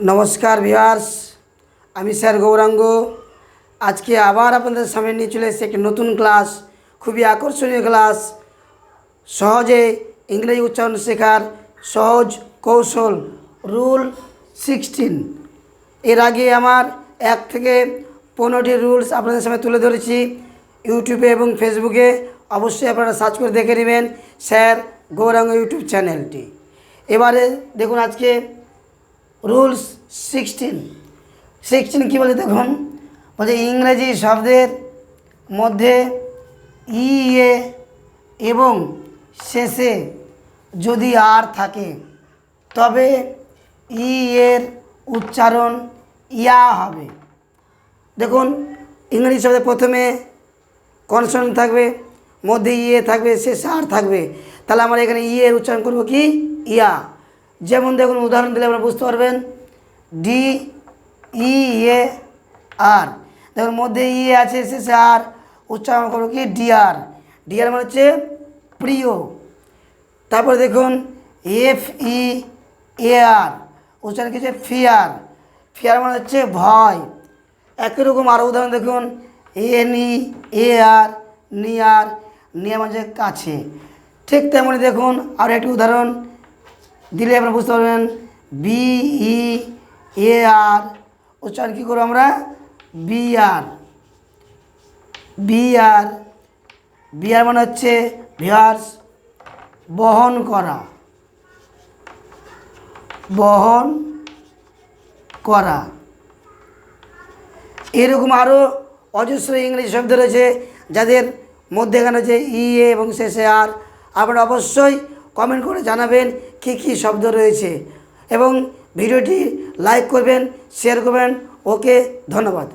নমস্কার ভিউয়ার্স, আমি স্যার গৌরাঙ্গ। আজকে আবার আপনাদের সামনে নিয়ে চলে এসেছি একটি নতুন ক্লাস, খুবই আকর্ষণীয় ক্লাস। সহজে ইংরেজি উচ্চারণ শেখার সহজ কৌশল, রুল সিক্সটিন। এর আগে আমার এক থেকে পনেরোটি রুলস আপনাদের সামনে তুলে ধরেছি। ইউটিউবে এবং ফেসবুকে অবশ্যই আপনারা সার্চ করে দেখে নেবেন স্যার গৌরাঙ্গ ইউটিউব চ্যানেলটি। এবারে দেখুন আজকে রুলস সিক্সটিন। সিক্সটিন কী বলে দেখুন? বলছে ইংরেজি শব্দের মধ্যে ই, এ এবং শেষে যদি আর থাকে, তবে ই এর উচ্চারণ ইয়া হবে। দেখুন, ইংরেজি শব্দে প্রথমে কনসন থাকবে, মধ্যে ইয়ে থাকবে, শেষে আর থাকবে। তাহলে আমরা এখানে ইয়ের উচ্চারণ করব কি? ইয়া। যেমন দেখুন, উদাহরণ দিলে আমরা বুঝতে পারবেন। ডি ই এ আর দেখুন, মধ্যে ইয়ে আছে শেষে আর উচ্চারণ করব কি? ডিআর ডিআর মানে হচ্ছে প্রিয়। তারপরে দেখুন এফ ই এ আর উচ্চারণ কি হচ্ছে? ফিয়ার ফিয়ার মানে হচ্ছে ভয়। একই রকম আরও উদাহরণ দেখুন N E A R near near মানে কাছে। ঠিক তেমনি দেখুন, আর একটি উদাহরণ। দিলে আপনারা বুঝতে পারবেন বি ই এ আর উচ্চারণ কী করব আমরা? B R B R B R মানে হচ্ছে ভিয়ার্স বহন করা। বহন করা। এরকম আরও অজস্র ইংরেজি শব্দ রয়েছে যাদের মধ্যে এখানে হচ্ছে ই এ এবং শেষে আর আপনারা অবশ্যই কমেন্ট করে জানাবেন কী কী শব্দ রয়েছে। এবং ভিডিওটি লাইক করবেন শেয়ার করবেন। ওকে ধন্যবাদ।